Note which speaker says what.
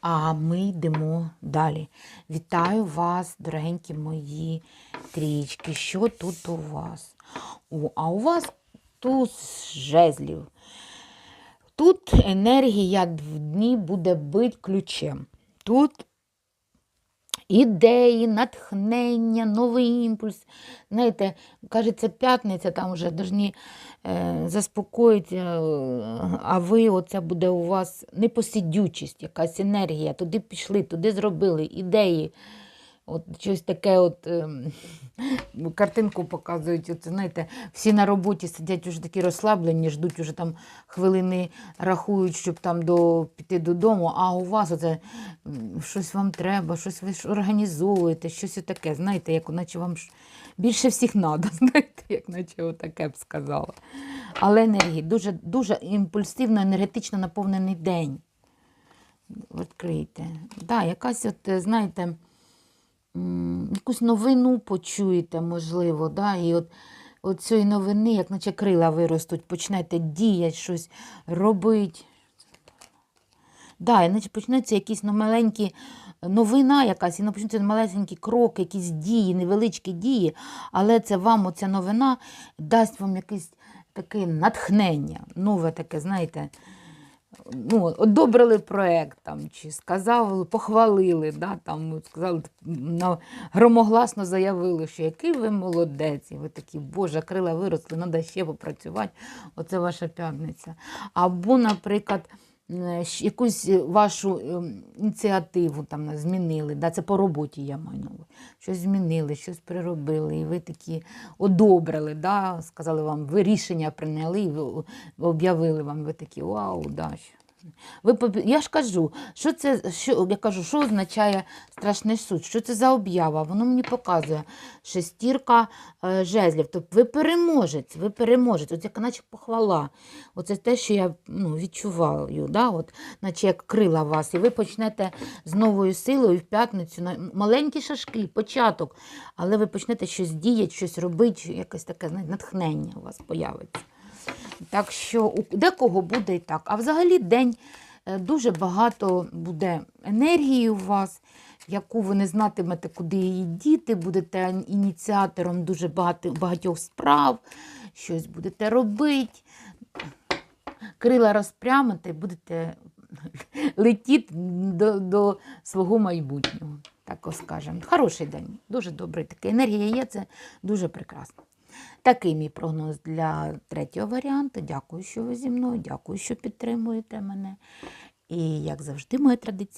Speaker 1: А ми йдемо далі. Вітаю вас, дорогенькі мої трічки. Що тут у вас? О, а у вас туз жезлів. Тут енергія в дні буде бить ключем. Тут ідеї, натхнення, новий імпульс. Знаєте, кажеться, п'ятниця, там вже повинні е, заспокоїть, е, а ви, оце буде у вас непосидючість, якась енергія. Туди пішли, туди зробили ідеї. От щось таке, от ем, картинку показують. От, знаєте, всі на роботі сидять уже такі розслаблені, ждуть уже там хвилини, рахують, щоб там до, піти додому. А у вас оце щось вам треба, щось ви ж організовуєте, щось таке, знаєте, як наче вам більше всіх треба, знаєте, як наче отаке б сказала. Але енергії дуже, дуже імпульсивно, енергетично наповнений день. Відкрийте. Да, якась, от, е, знаєте, якусь новину почуєте, можливо, да? і от, от цієї новини, як наче крила виростуть, почнете діяти, щось робити. Да, іначе почнеться якісь ну, маленькі новина якась, і почнуться малесенькі кроки, якісь дії, невеличкі дії, але це вам оця новина дасть вам якесь таке натхнення, нове таке, знаєте, ну, одобрили проєкт, там, чи сказали, похвалили, да, там, сказали, громогласно заявили, що який ви молодець, і ви такі, Боже, крила виросли, треба ще попрацювати, оце ваша п'ятниця. Або, наприклад, якусь вашу ем, ініціативу там змінили, да, це по роботі я майнула. щось змінили, щось приробили, і ви такі одобрили, да, сказали вам, ви рішення прийняли, і ви об'явили вам, ви такі, вау, да. Ви я ж кажу, що це, що, я кажу, що означає страшний суд, що це за об'ява? Воно мені показує шестірка е, жезлів. Тобто ви переможець, ви переможець, от як наче похвала. Оце те, що я ну, відчуваю, да? от, наче як крила вас. І ви почнете з новою силою в п'ятницю, маленькі шашки, початок, але ви почнете щось діяти, щось робити, якесь таке натхнення у вас появиться. Так що у декого буде і так. А взагалі день е, дуже багато буде енергії у вас, яку ви не знатимете, куди її діти, будете ініціатором дуже багатьох справ, щось будете робити, крила розпрямите і будете летіти до, до свого майбутнього. Так скажемо. Хороший день, дуже добрий. Така енергія є, це дуже прекрасно. Такий мій прогноз для третього варіанту. Дякую, що ви зі мною, дякую, що підтримуєте мене. І, як завжди, моя традиція.